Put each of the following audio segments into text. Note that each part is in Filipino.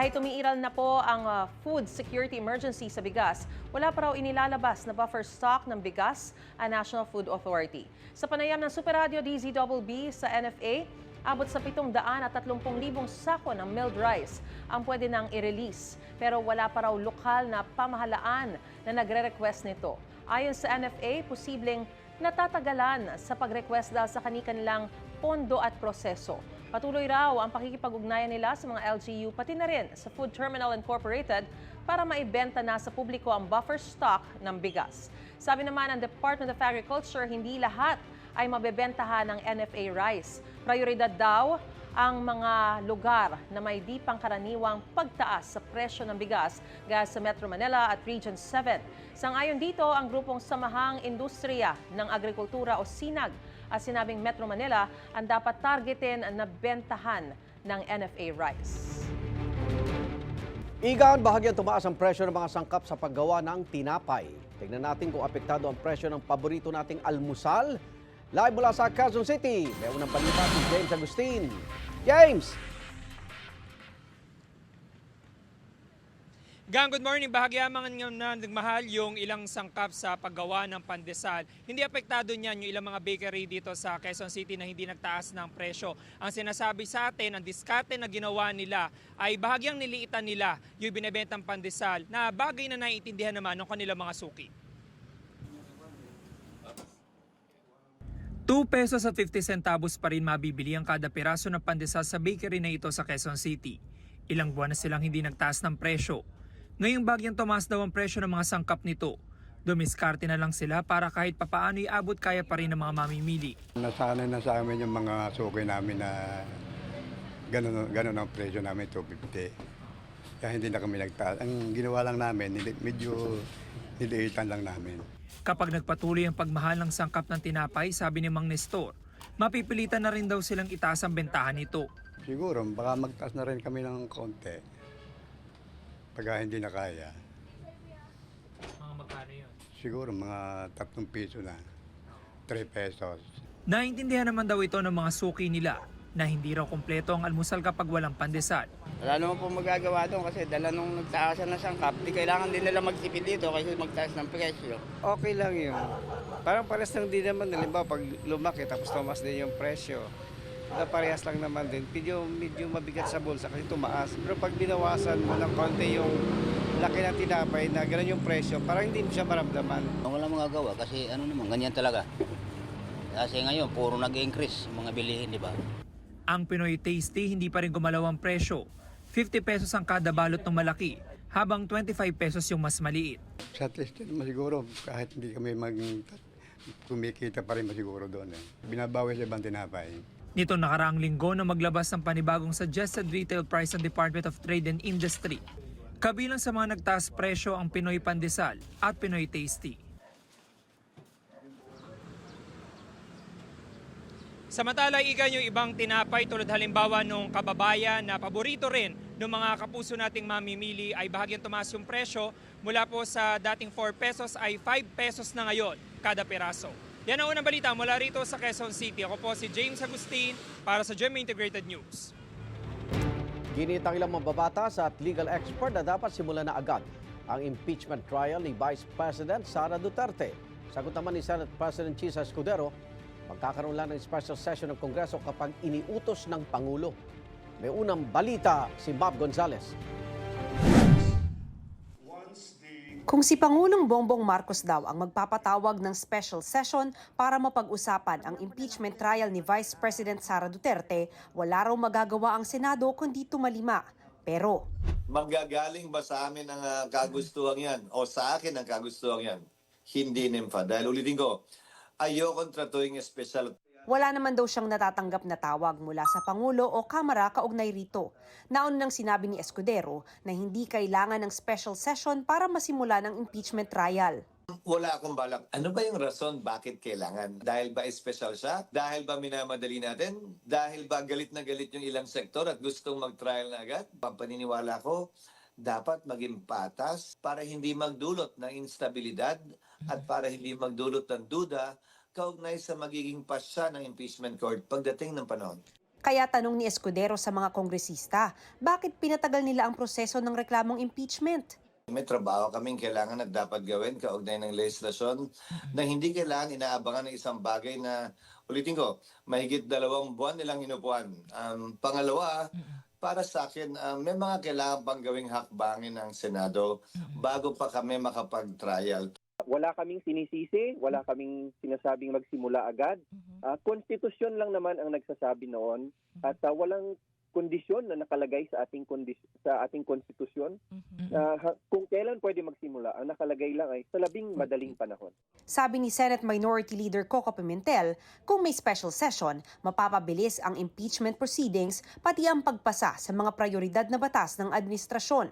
Kahit umiiral na po ang ah, food security emergency sa bigas, wala pa raw inilalabas na buffer stock ng bigas ang National Food Authority. Sa panayam ng Super Radio DZBB sa NFA, abot sa 730,000 sako ng milled rice ang pwede nang i-release. Pero wala pa raw lokal na pamahalaan na nagre-request nito. Ayon sa NFA, posibleng natatagalan sa pag-request dahil sa kanilang pondo at proseso. Patuloy raw ang pakikipag-ugnayan nila sa mga LGU pati na rin sa Food Terminal Incorporated para maibenta na sa publiko ang buffer stock ng bigas. Sabi naman ng Department of Agriculture, hindi lahat ay mabebentahan ng NFA rice. Prioridad daw ang mga lugar na may di pangkaraniwang pagtaas sa presyo ng bigas gaya sa Metro Manila at Region 7. Sangayon dito ang grupong Samahang Industriya ng Agrikultura o SINAG at sinabing Metro Manila ang dapat targetin na bentahan ng NFA rice. Igan, bahagyang tumaas ang presyo ng mga sangkap sa paggawa ng tinapay. Tingnan natin kung apektado ang presyo ng paborito nating almusal. Live mula sa Quezon City, may unang balita si James Agustin. James! Gang, good morning. Bahagya mga nga na nagmahal yung ilang sangkap sa paggawa ng pandesal. Hindi apektado niyan yung ilang mga bakery dito sa Quezon City na hindi nagtaas ng presyo. Ang sinasabi sa atin, ang diskarte na ginawa nila ay bahagyang niliitan nila yung binibentang pandesal na bagay na naiintindihan naman ng kanilang mga suki. 2 pesos at 50 centavos pa rin mabibili ang kada piraso ng pandesal sa bakery na ito sa Quezon City. Ilang buwan na silang hindi nagtaas ng presyo. Ngayong bagyang tumaas daw ang presyo ng mga sangkap nito. Dumiskarte na lang sila para kahit papaano iabot kaya pa rin ng mga mamimili. Nasanay na sa amin yung mga suki namin na ganun, ganun ang presyo namin, 250. Kaya hindi na kami nagtaas. Ang ginawa lang namin, medyo niliitan lang namin. Kapag nagpatuloy ang pagmahal ng sangkap ng tinapay, sabi ni Mang Nestor, mapipilitan na rin daw silang itaas ang bentahan nito. Siguro, baka magtaas na rin kami ng konti. Pagka hindi na kaya. Mga magkano yun? Siguro mga 3 piso na. 3 pesos. Naintindihan naman daw ito ng mga suki nila na hindi raw kompleto ang almusal kapag walang pandesal. Wala naman po magagawa doon kasi dala nung nagtaasan ng sangkap, di kailangan din nila magsipid dito kasi magtaas ng presyo. okay lang yun. Parang pares lang din naman. Halimbawa, pag lumaki tapos tumas din yung presyo. Na parehas lang naman din. Medyo, medyo mabigat sa bulsa kasi tumaas. Pero pag binawasan mo ng konti yung laki ng tinapay na gano'n yung presyo, parang hindi mo siya maramdaman. Wala magagawa kasi ano naman, ganyan talaga. Kasi ngayon, puro nag-increase yung mga bilihin, di ba? Ang Pinoy Tasty hindi pa rin gumalaw ang presyo. 50 pesos ang kada balot ng malaki, habang 25 pesos yung mas maliit. Sa at least naman siguro, kahit hindi kami mag kumikita pa rin masiguro doon. Eh. Binabawi sa ibang tinapay. Nito nakaraang linggo na maglabas ng panibagong suggested retail price ng Department of Trade and Industry. Kabilang sa mga nagtaas presyo ang Pinoy Pandesal at Pinoy Tasty. Samantala, igan yung ibang tinapay tulad halimbawa nung kababayan na paborito rin ng mga kapuso nating mamimili ay bahagyang tumaas yung presyo mula po sa dating 4 pesos ay 5 pesos na ngayon kada peraso. Yan ang unang balita mula rito sa Quezon City. Ako po si James Agustin para sa GMA Integrated News. Ginitang ilang mababatas at legal expert na dapat simulan na agad ang impeachment trial ni Vice President Sara Duterte. Sagot naman ni Senate President Chisa Escudero, magkakaroon lang ng special session ng Kongreso kapag iniutos ng Pangulo. May unang balita si Bob Gonzales. Kung si Pangulong Bongbong Marcos daw ang magpapatawag ng special session para mapag-usapan ang impeachment trial ni Vice President Sara Duterte, wala raw magagawa ang Senado kundi tumalima. Pero manggagaling ba sa amin ang ah, kagustuhan yan o sa akin ang kagustuhan yan? Hindi nimfa. Dahil ulitin ko, ayokong tratuing special wala naman daw siyang natatanggap na tawag mula sa Pangulo o Kamara kaugnay rito. Naon nang sinabi ni Escudero na hindi kailangan ng special session para masimula ng impeachment trial. wala akong balak. Ano ba yung rason bakit kailangan? Dahil ba special siya? Dahil ba minamadali natin? Dahil ba galit na galit yung ilang sektor at gustong mag-trial na agad? Papaniniwala ko, dapat maging patas para hindi magdulot ng instabilidad at para hindi magdulot ng duda kaugnay sa magiging pasya ng impeachment court pagdating ng panahon. Kaya tanong ni Escudero sa mga kongresista, bakit pinatagal nila ang proseso ng reklamong impeachment? May trabaho kaming kailangan at dapat gawin kaugnay ng legislasyon na hindi kailangan inaabangan ng isang bagay na, ulitin ko, mahigit dalawang buwan nilang inupuan. Um, pangalawa, para sa akin, um, may mga kailangan pang gawing hakbangin ng Senado bago pa kami makapag-trial. Wala kaming sinisisi, wala kaming sinasabing magsimula agad. Ah, konstitusyon lang naman ang nagsasabi noon at ah, walang kondisyon na nakalagay sa ating kondis- sa ating konstitusyon na ha- kung kailan pwede magsimula. Ang nakalagay lang ay sa labing madaling panahon. Sabi ni Senate Minority Leader Coco Pimentel, kung may special session, mapapabilis ang impeachment proceedings pati ang pagpasa sa mga prioridad na batas ng administrasyon.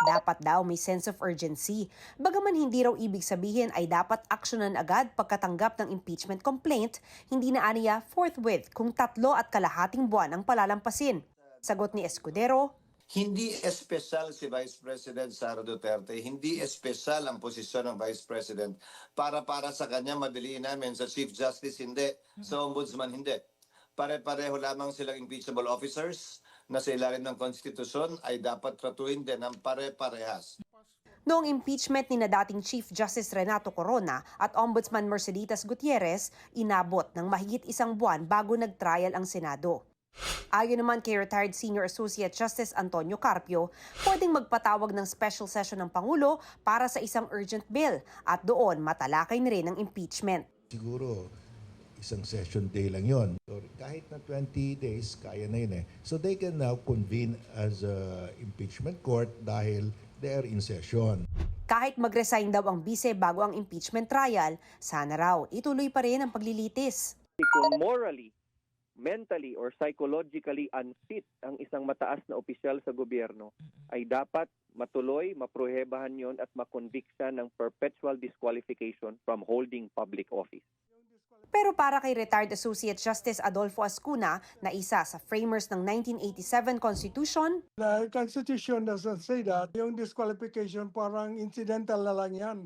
Dapat daw may sense of urgency. Bagaman hindi raw ibig sabihin ay dapat aksyonan agad pagkatanggap ng impeachment complaint, hindi na aniya forthwith kung tatlo at kalahating buwan ang palalampasin. Sagot ni Escudero, Hindi espesyal si Vice President Sara Duterte, hindi espesyal ang posisyon ng Vice President para para sa kanya madaliin namin sa Chief Justice hindi, sa Ombudsman hindi. Pare-pareho lamang silang impeachable officers na sa ilalim ng konstitusyon ay dapat tratuhin din ng pare-parehas. Noong impeachment ni na dating Chief Justice Renato Corona at Ombudsman Merceditas Gutierrez, inabot ng mahigit isang buwan bago nag-trial ang Senado. Ayon naman kay retired Senior Associate Justice Antonio Carpio, pwedeng magpatawag ng special session ng Pangulo para sa isang urgent bill at doon matalakay na rin ang impeachment. siguro isang session day lang yon. So, kahit na 20 days, kaya na yun eh. So they can now convene as a impeachment court dahil they are in session. Kahit mag-resign daw ang bise bago ang impeachment trial, sana raw ituloy pa rin ang paglilitis. Kung morally, mentally, or psychologically unfit ang isang mataas na opisyal sa gobyerno, ay dapat matuloy, maprohebahan yon at makonvict siya ng perpetual disqualification from holding public office. Pero para kay retired Associate Justice Adolfo Ascuna na isa sa framers ng 1987 Constitution, The Constitution doesn't say that. Yung disqualification parang incidental na lang yan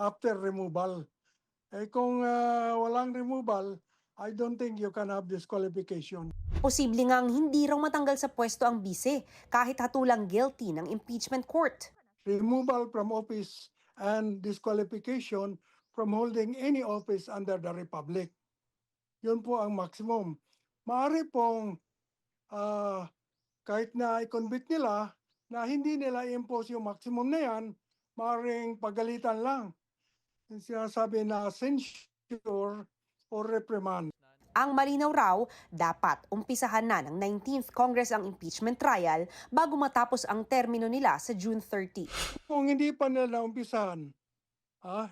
after removal. Eh kung ah, walang removal, I don't think you can have disqualification. posible ngang hindi raw matanggal sa pwesto ang bise kahit hatulang guilty ng impeachment court. Removal from office and disqualification from holding any office under the Republic. Yun po ang maximum. Maaari pong ah, kahit na i-convict nila na hindi nila i-impose yung maximum na yan, maaaring pagalitan lang. Sinasabi na censure or reprimand. Ang malinaw raw, dapat umpisahan na ng 19th Congress ang impeachment trial bago matapos ang termino nila sa June 30. Kung hindi pa nila naumpisahan, ah,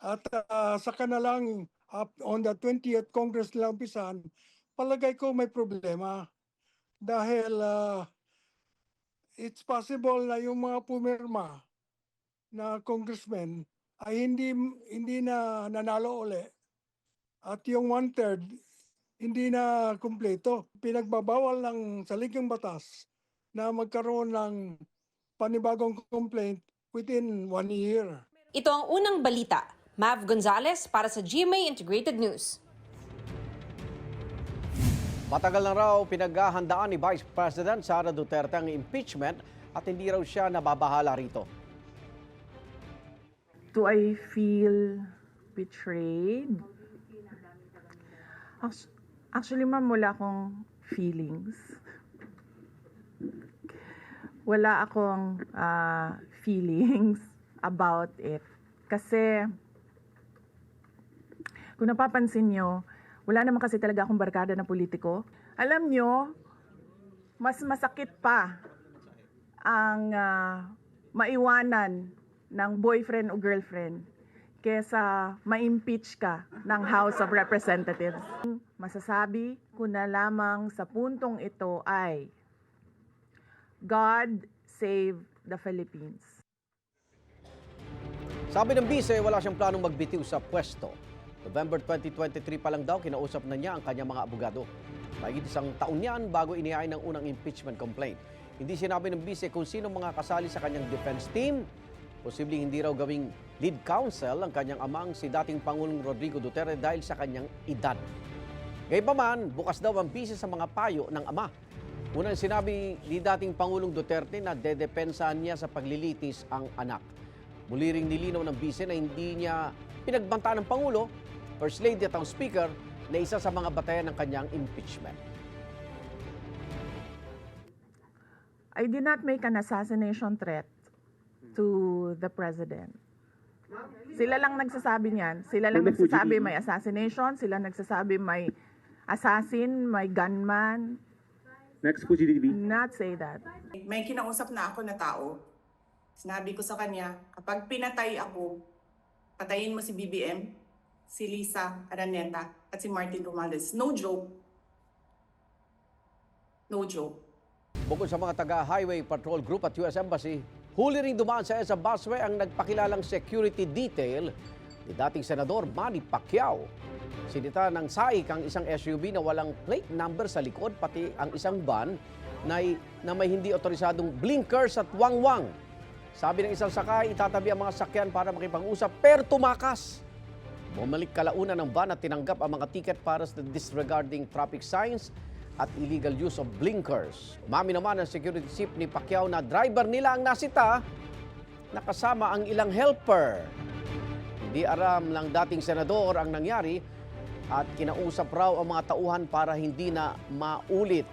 at ah, saka na lang up on the 20th Congress nila umpisahan, palagay ko may problema. Dahil ah, it's possible na yung mga pumirma na congressmen ay hindi hindi na nanalo uli. At yung one-third, hindi na kumpleto. Pinagbabawal ng saligang batas na magkaroon ng panibagong complaint within one year. Ito ang unang balita. Mav Gonzalez para sa GMA Integrated News. Matagal na raw pinaghahandaan ni Vice President Sara Duterte ang impeachment at hindi raw siya nababahala rito. Do I feel betrayed? Actu- Actually, ma'am, wala akong feelings. Wala akong ah, feelings about it. Kasi, kung napapansin nyo, wala naman kasi talaga akong barkada na politiko. Alam nyo, mas masakit pa ang ah, maiwanan ng boyfriend o girlfriend kesa ma-impeach ka ng House of Representatives. Masasabi ko na lamang sa puntong ito ay God save the Philippines. Sabi ng bise, wala siyang planong magbitiw sa pwesto. November 2023 pa lang daw, kinausap na niya ang kanyang mga abogado. Mahigit isang taon yan bago inihain ng unang impeachment complaint. Hindi sinabi ng bise kung sino mga kasali sa kanyang defense team. Posibleng hindi raw gawing lead counsel ang kanyang amang si dating Pangulong Rodrigo Duterte dahil sa kanyang edad. Gayunpaman, bukas daw ang bise sa mga payo ng ama. Unang sinabi ni dating Pangulong Duterte na dedepensahan niya sa paglilitis ang anak. Muli ring nilinaw ng bise na hindi niya pinagbanta ng Pangulo, First Lady at ang Speaker na isa sa mga batayan ng kanyang impeachment. I did not make an assassination threat to the president. Sila lang nagsasabi niyan. Sila lang nagsasabi may assassination. Sila nagsasabi may assassin, may gunman. Next po, GDB. Not say that. May kinausap na ako na tao. Sinabi ko sa kanya, kapag pinatay ako, patayin mo si BBM, si Lisa Araneta, at si Martin Romales. No joke. No joke. Bukod sa mga taga-Highway Patrol Group at US Embassy, huli ring dumaan sa EDSA busway ang nagpakilalang security detail ni dating Senador Manny Pacquiao. Sinita ng SAIC ang isang SUV na walang plate number sa likod, pati ang isang van na, na may hindi otorisadong blinkers at wangwang. Sabi ng isang sakay, itatabi ang mga sakyan para makipag-usap, pero tumakas. Bumalik kalaunan ng van at tinanggap ang mga ticket para sa disregarding traffic signs at illegal use of blinkers. Mami naman ang security chief ni Pacquiao na driver nila ang nasita, nakasama ang ilang helper. Hindi aram ng dating senador ang nangyari at kinausap raw ang mga tauhan para hindi na maulit.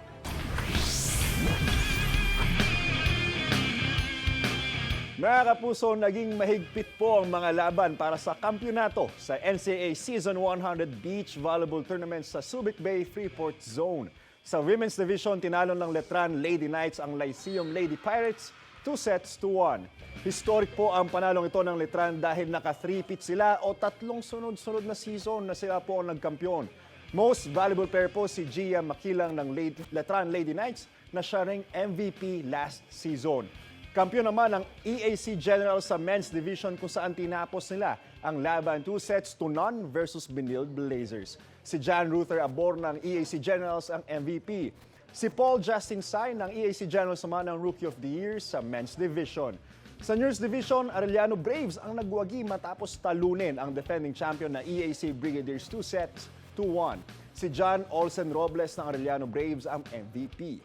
Mga kapuso, naging mahigpit po ang mga laban para sa kampyonato sa NCAA Season 100 Beach Volleyball Tournament sa Subic Bay Freeport Zone. Sa Women's Division, tinalo ng Letran Lady Knights ang Lyceum Lady Pirates 2 sets to 1. Historic po ang panalong ito ng Letran dahil naka 3 peat sila o tatlong sunod-sunod na season na sila po ang nagkampiyon. Most valuable player po si Gia Makilang ng Letran Lady Knights na siya ring MVP last season. Kampiyon naman ang EAC General sa men's division kung saan tinapos nila ang laban 2 sets to none versus Benilde Blazers. Si John Ruther Abor ng EAC Generals ang MVP. Si Paul Justin Sai ng EAC Generals naman ang Rookie of the Year sa men's division. Sa Nurse Division, Arellano Braves ang nagwagi matapos talunin ang defending champion na EAC Brigadiers 2 sets to 1. Si John Olsen Robles ng Arellano Braves ang MVP.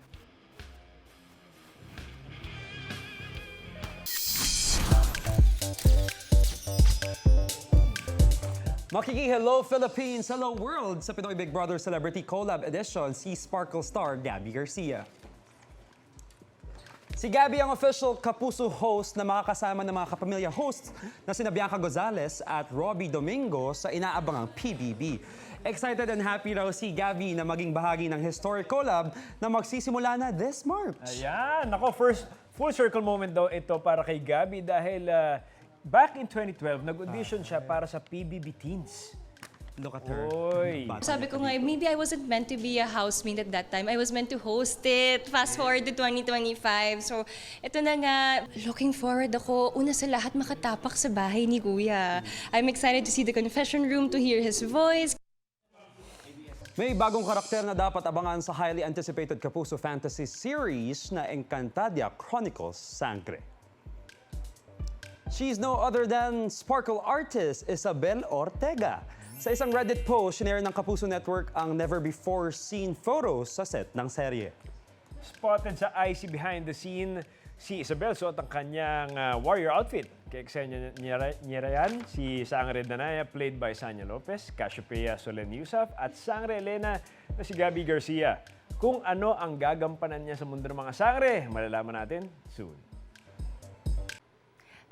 Makiki-hello Philippines, hello world sa Pinoy Big Brother Celebrity Collab Edition si Sparkle star Gabby Garcia. Si Gabby ang official Kapuso host na makakasama ng mga kapamilya hosts na sina Bianca Gonzalez at Robbie Domingo sa inaabangang PBB. Excited and happy raw si Gabby na maging bahagi ng historic collab na magsisimula na this March. Ayan, ako first full circle moment daw ito para kay Gabi dahil ah, back in 2012 nag-audition siya para sa PBB Teens. Look at her. Oy. Sabi ko nga, maybe I wasn't meant to be a housemate at that time. I was meant to host it. Fast forward to 2025. So, ito na nga, looking forward ako, una sa lahat, makatapak sa bahay ni Kuya. I'm excited to see the confession room, to hear his voice. May bagong karakter na dapat abangan sa highly anticipated Kapuso Fantasy series na Encantadia Chronicles Sangre. She's no other than sparkle artist Isabel Ortega. Sa isang Reddit post, shinare ng Kapuso Network ang never-before-seen photos sa set ng serye. Spotted sa IC behind the scene, si Isabel suot ang kanyang ah, warrior outfit. Kay Xenia Nierayan, si Sangre Danaya played by Sanya Lopez, Cassiopeia Solen Yusuf at Sangre Elena na si Gabby Garcia. Kung ano ang gagampanan niya sa mundo ng mga sangre, malalaman natin soon.